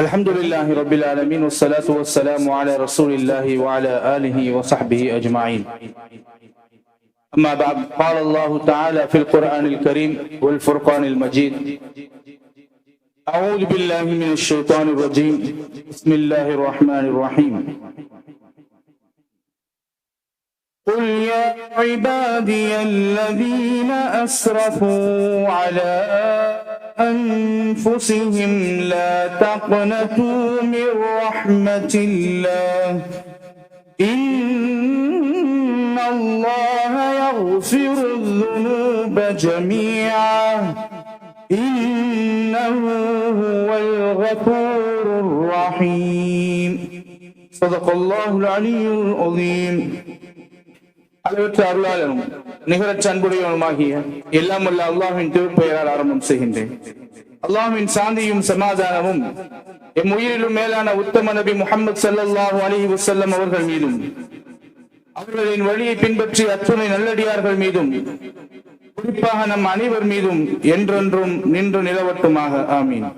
الحمد لله رب العالمين والصلاة والسلام على رسول الله وعلى آله وصحبه أجمعين. أما بعد قال الله تعالى في القرآن الكريم والفرقان المجيد أعوذ بالله من الشيطان الرجيم. بسم الله الرحمن الرحيم. قل يا عبادي الذين أسرفوا على أنفسهم لا تقنطوا من رحمة الله. إن الله يغفر الذنوب جميعا. إنه هو الغفور الرحيم. صدق الله العلي العظيم. على تعالى நிகரச் அன்புடையவனுமாகிய எல்லாம் வல்ல அல்லாஹின் திருப்பெயரால் ஆரம்பம் செய்கின்றேன். அல்லாஹின் சாந்தியும் சமாதானமும் எம் உயிரிலும் மேலான உத்தம நபி முகமது சல்லாஹூ அலி வசல்லம் அவர்கள் மீதும் அவர்களின் வழியை பின்பற்றி அத்துணை நல்லடியார்கள் மீதும் குறிப்பாக நம் அனைவர் மீதும் என்றென்றும் நின்று நிலவட்டுமாக. ஆமீன்.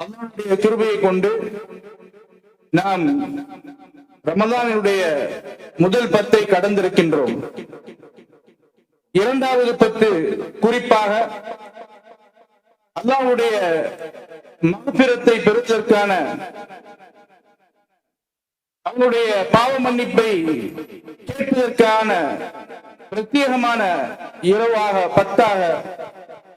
அல்லாஹுடைய கிருபையை கொண்டு நாம் ரமதானுடைய முதல் பத்தை கடந்திருக்கின்றோம். இரண்டாவது பத்து குறிப்பாக அல்லாவுடைய மகப்பிரத்தை பெறுவதற்கான அவனுடைய பாவ மன்னிப்பை கேட்பதற்கான பிரத்யேகமான இரவாக பத்தாக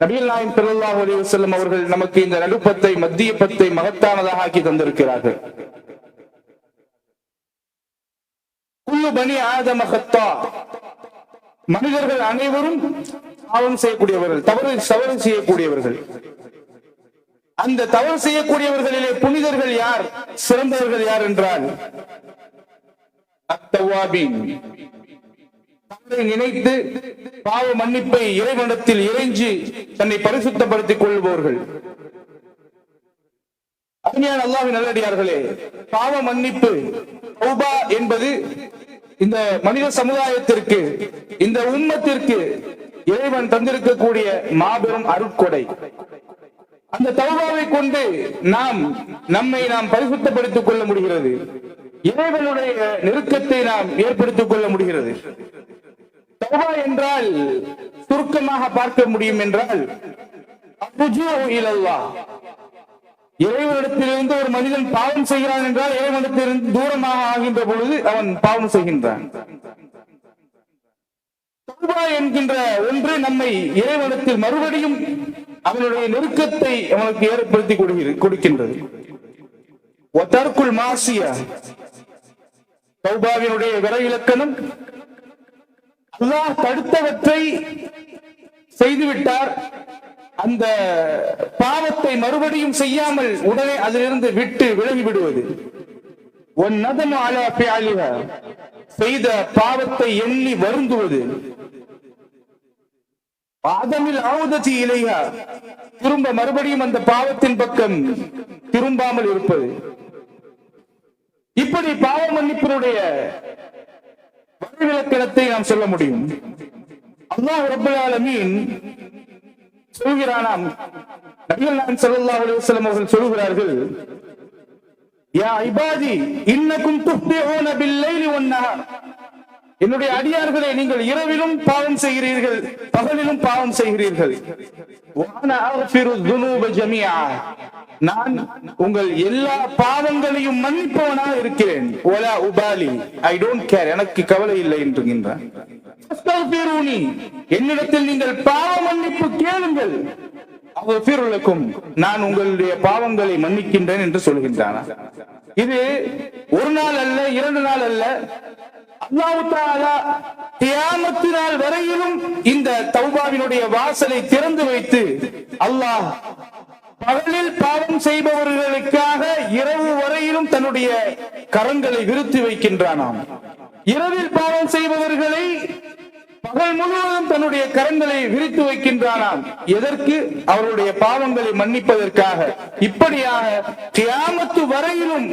நபிகள் நாயம் ஸல்லல்லாஹு அலைஹி அவர்கள் நமக்கு இந்த நடுப்பத்தை மத்திய பத்தை மகத்தானதாக ஆக்கி தந்திருக்கிறார்கள். குல்லு பனி ஆதம ஹத்தா. மனிதர்கள் அனைவரும் பாவம் செய்யக்கூடியவர்கள் தவறு தவறு செய்யக்கூடியவர்கள். அந்த தவறு செய்யக்கூடியவர்களிலே புனிதர்கள் யார்? சிறந்தவர்கள் யார் என்றால் தவறை நினைத்து பாவ மன்னிப்பை இறைவனத்தில் இறைஞ்சி தன்னை பரிசுத்தப்படுத்திக் கொள்பவர்கள். அருமையான அல்லாவின் நல்லடியார்களே பாவ மன்னிப்பு என்பது இந்த மனித சமுதாயத்திற்கு இந்த உம்மத்திற்கு இறைவன் தந்திருக்கக்கூடிய மாபெரும் அருட்கொடை. அந்த தௌபாவை கொண்டு நாம் நம்மை நாம் பரிசுத்தப்படுத்திக் கொள்ள முடிகிறது. இறைவனுடைய நெருக்கத்தை நாம் ஏற்படுத்திக் கொள்ள முடிகிறது. தௌபா என்றால் சுருக்கமாக பார்க்க முடியும் என்றால் அர்ஜுஉ இலல்லாஹ் இறைவனிடத்திலிருந்து ஒரு மனிதன் பாவம் செய்கிறான் என்றால் இறைவனிடத்திலிருந்து தூரமாக ஆகின்ற பொழுது அவன் பாவம் செய்கின்றான். என்கின்ற ஒன்று நம்மை இறைவனத்தில் மறுபடியும் அவனுடைய நெருக்கத்தை அவனுக்கு ஏற்படுத்தி கொடுக்கின்றது. ஒத்தற்குள் மாசியா சௌபாவினுடைய விரைவிலக்கணம். இலக்கணம் அல்லாஹ் தடுத்தவற்றை செய்துவிட்டார். அந்த பாவத்தை மறுபடியும் செய்யாமல் உடனே அதிலிருந்து விட்டு விலகி விடுவது. ஒன் நதம் அலா செய்த பாவத்தை எண்ணி வருந்துவது. ஆதமில் ஆவுதத்தி இலையா திரும்ப மறுபடியும் அந்த பாவத்தின் பக்கம் திரும்பாமல் இருப்பது. இப்படி பாவ மன்னிப்பினுடைய வரைவிலக்கணத்தை நாம் சொல்ல முடியும். அல்லாஹ் ரபுல் ஆலமீன் சொல்கிறானாம். நபிகள் அவர்கள் சொல்கிறார்கள் யா இன்னக்கும் பில்லைலி என்னுடைய அடியார்களை நீங்கள் இரவிலும் பாவம் செய்கிறீர்கள் பகலிலும் பாவம் செய்கிறீர்கள். நான் உங்கள் எல்லா பாவங்களையும் மன்னிப்பவனாக இருக்கிறேன் ஒலா உபாலி. ஐ டோன்ட் கேர் எனக்கு கவலை இல்லை என்கின்றான் அஸ்தக்பிரூனி. என்னிடத்தில் நீங்கள் பாவ மன்னிப்பு கேளுங்கள் அஃபிருலக்கும். நான் உங்களுடைய பாவங்களை மன்னிக்கின்றேன் என்று சொல்கின்றானா இது ஒரு நாள் அல்ல இரண்டு நாள் அல்ல அல்லாஹ் வரையிலும் இந்த தௌபாவினுடைய வாசலை திறந்து வைத்து அல்லாஹ் பகலில் பாவம் செய்பவர்களுக்காக இரவு வரையிலும் தன்னுடைய கரங்களை விருத்தி வைக்கின்றானாம் இரவில் பாவம் செய்பவர்களை பகல் முழுவதும் தன்னுடைய கரங்களை விரித்து வைக்கின்றானாம் எதற்கு? அவருடைய பாவங்களை மன்னிப்பதற்காக. இப்படியாக கியாமத்து வரையிலும்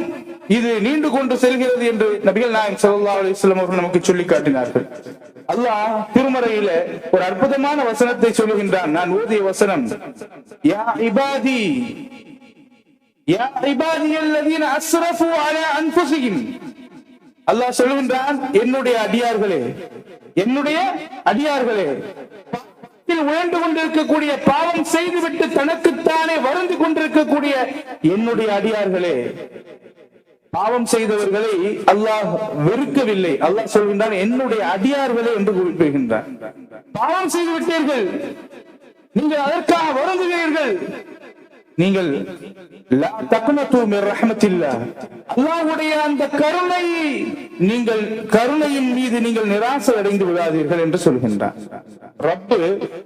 இது நீண்டு கொண்டு செல்கிறது என்று நபிகள் நாயகம் சல்லா அலிஸ்லாம் அவர்கள் நமக்கு சொல்லி காட்டினார்கள். அல்லாஹ் திருமறையில ஒரு அற்புதமான வசனத்தை சொல்லுகின்றான். நான் ஓதிய வசனம் யா இபாதி யா இபாதியல்லதீன அஸ்ரஃபு அலா அன்ஃபுஸிஹிம். அல்லாஹ் சொல்லுகின்றான் என்னுடைய அடியார்களே என்னுடைய அடியார்களே பாவத்தில் கொண்டிருக்கக்கூடிய பாவம் செய்துவிட்டு தனக்குத்தானே வருந்து கொண்டிருக்கக்கூடிய என்னுடைய அடியார்களே பாவம் செய்தவர்களை அல்லாஹ் வெறுக்கவில்லை. அல்லாஹ் சொல்கின்றான் என்னுடைய அடியார்களே என்று குறிப்பிடுகின்றான். பாவம் செய்து விட்டீர்கள் நீங்கள் அதற்காக வருந்துகிறீர்கள். நீங்கள் அல்லாவுடைய அந்த கருணை நீங்கள் கருணையின் மீது நீங்கள் நிராசை அடைந்து விடாதீர்கள் என்று சொல்கின்றான் ரப்பு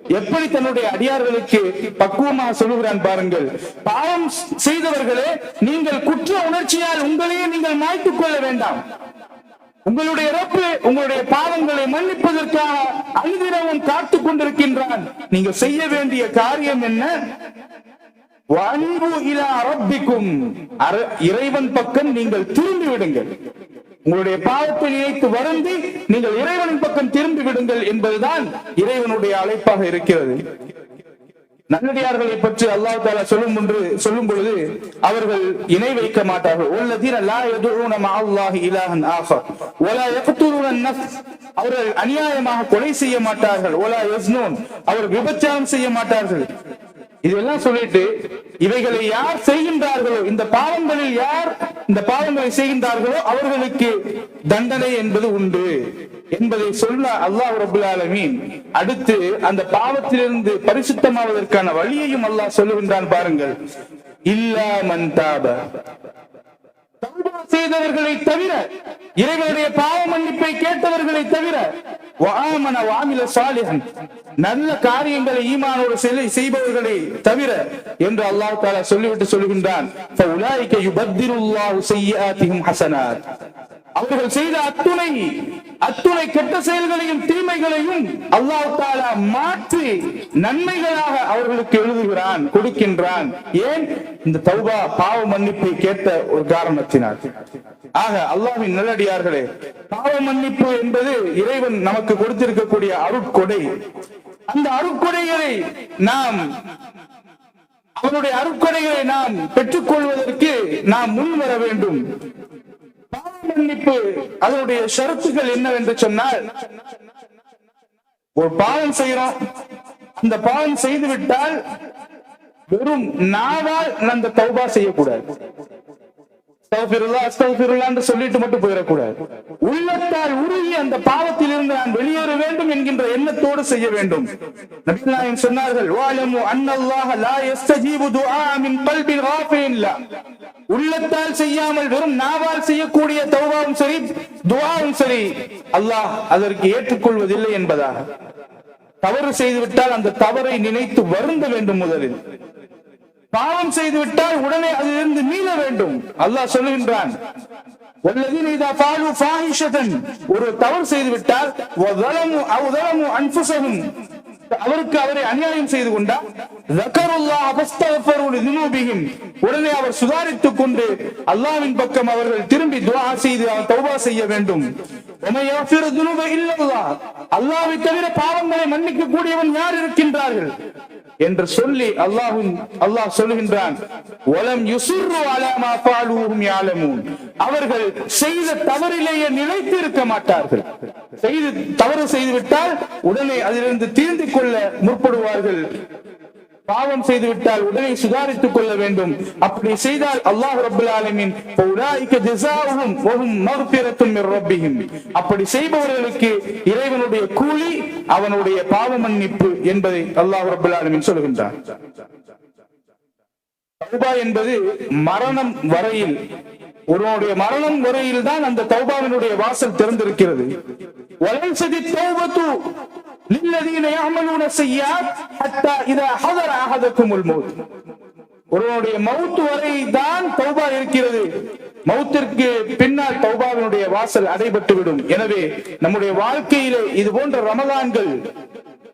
எப்படி தன்னுடைய அடியார்களுக்கு பக்குவமாக சொல்லுகிறான் பாருங்கள். பாவம் செய்தவர்களே நீங்கள் குற்ற உணர்ச்சியால் உங்களையே நீங்கள் மாய்த்துக் கொள்ள வேண்டாம். உங்களுடைய ரப்பு உங்களுடைய பாவங்களை மன்னிப்பதற்காக அனுதினமும் காத்துக் கொண்டிருக்கின்றான். நீங்க செய்ய வேண்டிய காரியம் என்ன? இறைவன் பக்கம் நீங்கள் திரும்பி விடுங்கள். உங்களுடைய பாவத்தை நினைத்து வருந்தி நீங்கள் இறைவனின் பக்கம் திரும்பி விடுங்கள் என்பதுதான் இறைவனுடைய அழைப்பாக இருக்கிறது. நல்லடியார்களை பற்றி அல்லாஹ் தாலா சொல்லும் என்று சொல்லும் பொழுது அவர்கள் இணை வைக்க மாட்டார்கள். உள்ளதீன லா யதுஊன மஅல்லாஹி இலாஹன் ஆஃபர் வலா யக்துலூன அவர்கள் அநியாயமாக கொலை செய்ய மாட்டார்கள். வலா யஸ்னூன். அவர்கள் விபச்சாரம் செய்ய மாட்டார்கள். இதெல்லாம் சொல்லிட்டு இவைகளை யார் செய்கின்றார்களோ இந்த பாவங்களில் யார் இந்த பாவங்களை செய்கின்றார்களோ அவர்களுக்கு தண்டனை என்பது உண்டு என்பதை சொல்ல அல்லாஹ் ரபுல் ஆலமீன். அடுத்து அந்த பாவத்திலிருந்து பரிசுத்தமாவதற்கான வழியையும் அல்லாஹ் சொல்லுகின்றான் பாருங்கள். இல்லா மந்தாப செய்தவர்களை தவிர இறைவனுடைய பாவ மன்னிப்பை கேட்டவர்களை தவிர வாமில சாலிகன் நல்ல காரியங்களை ஈமானோடு செய்பவர்களை தவிர என்று அல்லாஹ் தாலா சொல்லிவிட்டு சொல்கின்றான். அவர்கள் செய்த அத்துணை அத்துணை கெட்ட செயல்களையும் தீமைகளையும் அல்லாஹ் தாலா மாற்றி நன்மைகளாக அவர்களுக்கு எழுதுகிறான் கொடுக்கின்றான். ஏன்? இந்த தௌபா பாவ மன்னிப்பை கேட்ட ஒரு காரணத்தினால். ஆக அல்லாவின் நல்லடியார்களே பாவ மன்னிப்பு என்பது இறைவன் நமக்கு கொடுத்திருக்கக்கூடிய அருட்கொடை. அந்த அருட்கொடைகளை நாம் அவனுடைய அருட்கொடைகளை நாம் பெற்றுக்கொள்வதற்கு நாம் முன் வர வேண்டும். மன்னிப்பு. அதனுடைய ஷரத்துகள் என்னவென்று சொன்னால் ஒரு பாவம் செய்யறோம் அந்த பாவம் செய்து விட்டால் வெறும் நாவால் அந்த தௌபா செய்யக்கூடாது. என்று சொல்லிட்டு மட்டும் போயிடக்கூடாது. உள்ளத்தால் உருகி அந்த பாவத்தில் இருந்து நான் வெளியேற வேண்டும் என்கின்ற எண்ணத்தோடு செய்ய வேண்டும். நபிகள் சொன்னார்கள் உள்ளத்தால் செய்யாமல் வெறும் நாவால் செய்யக்கூடிய தௌவாவும் சரி துவாவும் சரி அல்லாஹ் அதற்கு ஏற்றுக்கொள்வதில்லை என்பதாக. தவறு செய்துவிட்டால் அந்த தவறை நினைத்து வருந்த வேண்டும் முதலில். பாவம் செய்து விட்டால் உடனே அதிலிருந்து மீள வேண்டும். அல்லாஹ் சொல்லுகின்றான் ஒரு தவறு செய்து விட்டால் அவருக்கு அவரை அநியாயம் செய்து கொண்டார். உடனே அவர் சுதாரித்துக் கொண்டு அல்லாவின் பக்கம் அவர்கள் திரும்பி துவா செய்து அவர் தௌபா செய்ய வேண்டும். அல்லாவை தவிர பாவங்களை மன்னிக்க கூடியவன் யார் இருக்கின்றார்கள்? என்று சொல்லி அல்லாஹும் அல்லாஹ் சொல்லுகின்றான் அவர்கள் செய்த தவறிலேயே நிலைத்து இருக்க மாட்டார்கள். செய்து தவறு செய்துவிட்டால் உடனே அதிலிருந்து தீர்ந்து கொள்ள முற்படுவார்கள். பாவம் செய்து விட்டால் உடனே சுதாரித்துக் கொள்ள வேண்டும். அப்படி செய்தால் அல்லாஹ் ரபுல் ஆலமின் அப்படி செய்பவர்களுக்கு இறைவனுடைய கூலி அவனுடைய பாவ மன்னிப்பு என்பதை அல்லாஹ் ரபுல் ஆலமின் சொல்கின்றார் தௌபா என்பது மரணம் வரையில் ஒருவனுடைய மரணம் வரையில் தான் அந்த தௌபாவினுடைய வாசல் திறந்திருக்கிறது. வலைசதி தௌபத்து للذين يعملون السيئات حتى إذا حضر أحدكم الموت ஒருவனுடைய மவுத் வரை தான் தௌபா இருக்கிறது மௌத்திற்கு பின்னால் தௌபாவினுடைய வாசல் அடைபட்டு விடும் எனவே நம்முடைய வாழ்க்கையிலே இது போன்ற ரமலான்கள்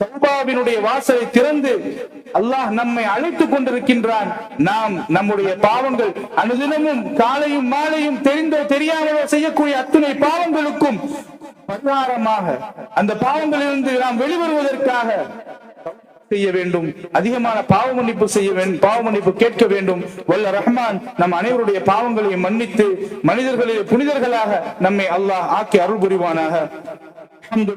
தௌபாவினுடைய வாசலை திறந்து அல்லாஹ் நம்மை அழைத்துக் கொண்டிருக்கின்றான் நாம் நம்முடைய பாவங்கள் அனுதினமும் காலையும் மாலையும் தெரிந்தோ தெரியாமலோ செய்யக்கூடிய அத்துணை பாவங்களுக்கும் பரிகாரமாக அந்த பாவங்களிலிருந்து நாம் வெளிவருவதற்காக செய்ய வேண்டும். அதிகமான பாவ மன்னிப்பு செய்ய வேண்டும் பாவ மன்னிப்பு கேட்க வேண்டும். வல்ல ரஹ்மான் நம் அனைவருடைய பாவங்களையும் மன்னித்து மனிதர்களில் புனிதர்களாக நம்மை அல்லாஹ் ஆக்கி அருள் புரிவானாக.